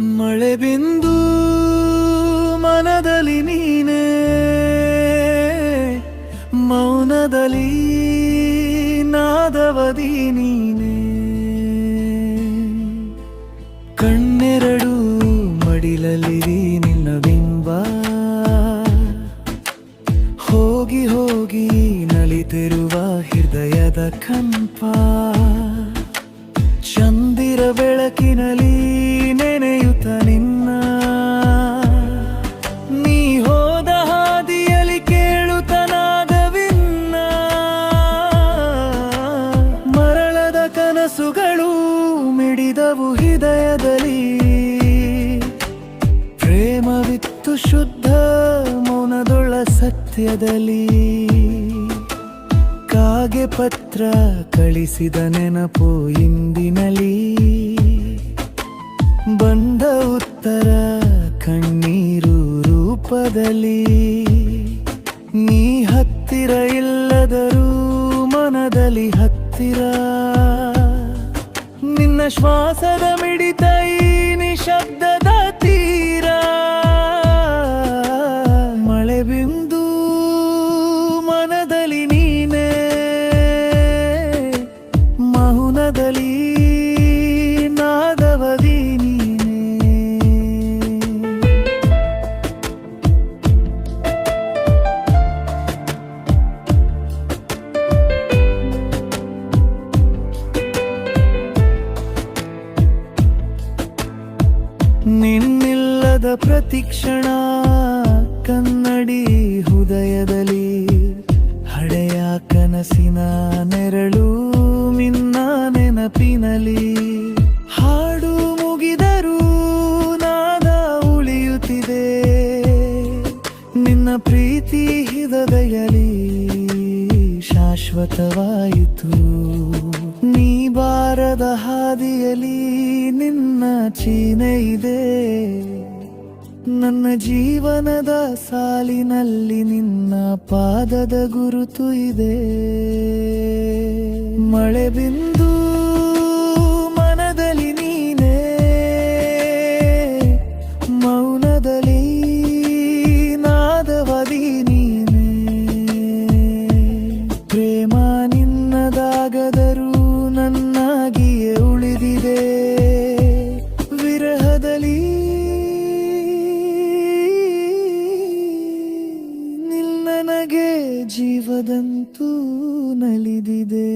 ಮಳೆ ಬಿಂದು ಮನದಲ್ಲಿ ನೀನೆ, ಮೌನದಲ್ಲಿ ನಾದವದಿ ನೀನೆ. ಕಣ್ಣೆರಡು ಮಡಿಲಲ್ಲಿರಿ ನಿನ್ನ ಬಿಂಬ, ಹೋಗಿ ಹೋಗಿ ನಲಿತಿರುವ ಹೃದಯದ ಕಂಪ. ಚಂದಿರ ಬೆಳಕಿನಲ್ಲಿ ಕನಸುಗಳು ಮಿಡಿದವು ಹೃದಯದಲ್ಲಿ. ಪ್ರೇಮವಿತ್ತು ಶುದ್ಧ ಮೌನದೊಳ ಸತ್ಯದಲ್ಲಿ. ಕಾಗೆ ಪತ್ರ ಕಳಿಸಿದ ನೆನಪು ಇಂದಿನಲ್ಲಿ. ಬಂದ ಉತ್ತರ ಕಣ್ಣೀರು ರೂಪದಲ್ಲಿ. ನೀ ಹತ್ತಿರ ಇಲ್ಲದರೂ ಮನದಲ್ಲಿ ಹತ್ತಿರ. ಶ್ವಾಸದ ಮಿಡಿತ ಈ ನಿನ್ನಿಲ್ಲದ ಪ್ರತಿಕ್ಷಣ, ಕನ್ನಡಿ ಹೃದಯದಲ್ಲಿ ಹಳೆಯ ಕನಸಿನ ನೆರಳು ನಿನ್ನ ನೆನಪಿನಲಿ ಹಾಡು ಮುಗಿದರೂ ನಾದ ಉಳಿಯುತ್ತಿದೆ. ನಿನ್ನ ಪ್ರೀತಿ ಹೃದಯಲಿ ಶಾಶ್ವತವಾಯಿತು. ನೀ ಬಾರದ ಹಾದಿಯಲಿ ನಿನ್ನ ಚೀನೆ ಇದೆ. ನನ್ನ ಜೀವನದ ಸಾಲಿನಲ್ಲಿ ನಿನ್ನ ಪಾದದ ಗುರುತು ಇದೆ. ಮಳೆ ಬಿಂದು ಜೀವದಂತೂ ನಲಿದಿದೆ.